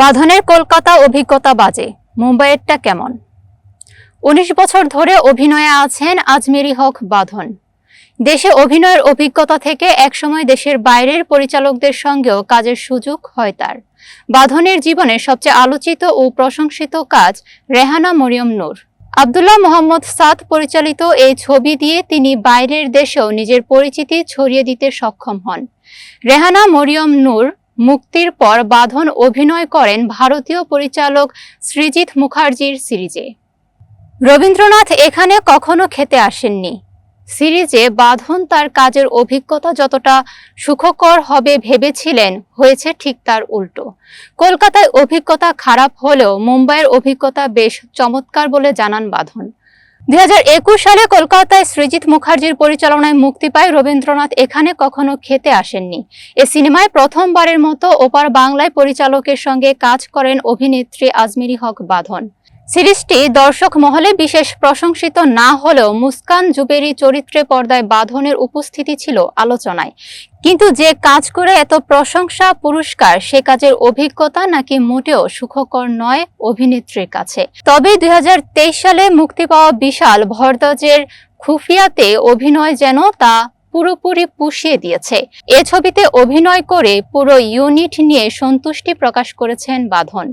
বাঁধনের কলকাতা অভিজ্ঞতা বাজে। মুম্বাইয়েরটা কেমন? উনিশ বছর ধরে অভিনয়ে আছেন আজমেরি হক বাঁধন। দেশে অভিনয়ের অভিজ্ঞতা থেকে একসময় দেশের বাইরের পরিচালকদের সঙ্গেও কাজের সুযোগ হয় তার। বাঁধনের জীবনে সবচেয়ে আলোচিত ও প্রশংসিত কাজ রেহানা মরিয়ম নূর। আব্দুল্লাহ মোহাম্মদ সাদ পরিচালিত এই ছবি দিয়ে তিনি বাইরের দেশেও নিজের পরিচিতি ছড়িয়ে দিতে সক্ষম হন। রেহানা মরিয়ম নূর মুক্তির পর বাঁধন অভিনয় করেন ভারতীয় পরিচালক সৃজিত মুখার্জির সিরিজে। রবীন্দ্রনাথ এখানে কখনো খেতে আসেননি। সিরিজে বাঁধন তার কাজের অভিজ্ঞতা যতটা সুখকর হবে ভেবেছিলেন, হয়েছে ঠিক তার উল্টো। কলকাতায় অভিজ্ঞতা খারাপ হলেও মুম্বাইয়ের অভিজ্ঞতা বেশ চমৎকার বলে জানান বাঁধন। দুই হাজার একুশ সালে কলকাতায় সৃজিত মুখার্জির পরিচালনায় মুক্তি পায় রবীন্দ্রনাথ। এখানে কখনো খেতে আসেননি। এ সিনেমায় প্রথমবারের মতো ওপার বাংলায় পরিচালকের সঙ্গে কাজ করেন অভিনেত্রী আজমিরি হক বাঁধন। সিরিজটি দর্শক মহলে বিশেষ প্রশংসিত না হলেও মুস্কান জুবেরি চরিত্রে পর্দায় বাঁধনের উপস্থিতি ছিল আলোচনায়। কিন্তু যে কাজ করে এত প্রশংসা, পুরস্কার, সে কাজের অভিজ্ঞতা নাকি মোটেও সুখকর নয় অভিনেত্রীর কাছে। তবে দুই হাজার তেইশ সালে মুক্তি পাওয়া বিশাল ভরদাজের খুফিয়াতে অভিনয় যেন তা পুরোপুরি পুষিয়ে দিয়েছে। এ ছবিতে অভিনয় করে পুরো ইউনিট নিয়ে সন্তুষ্টি প্রকাশ করেছেন বাঁধন।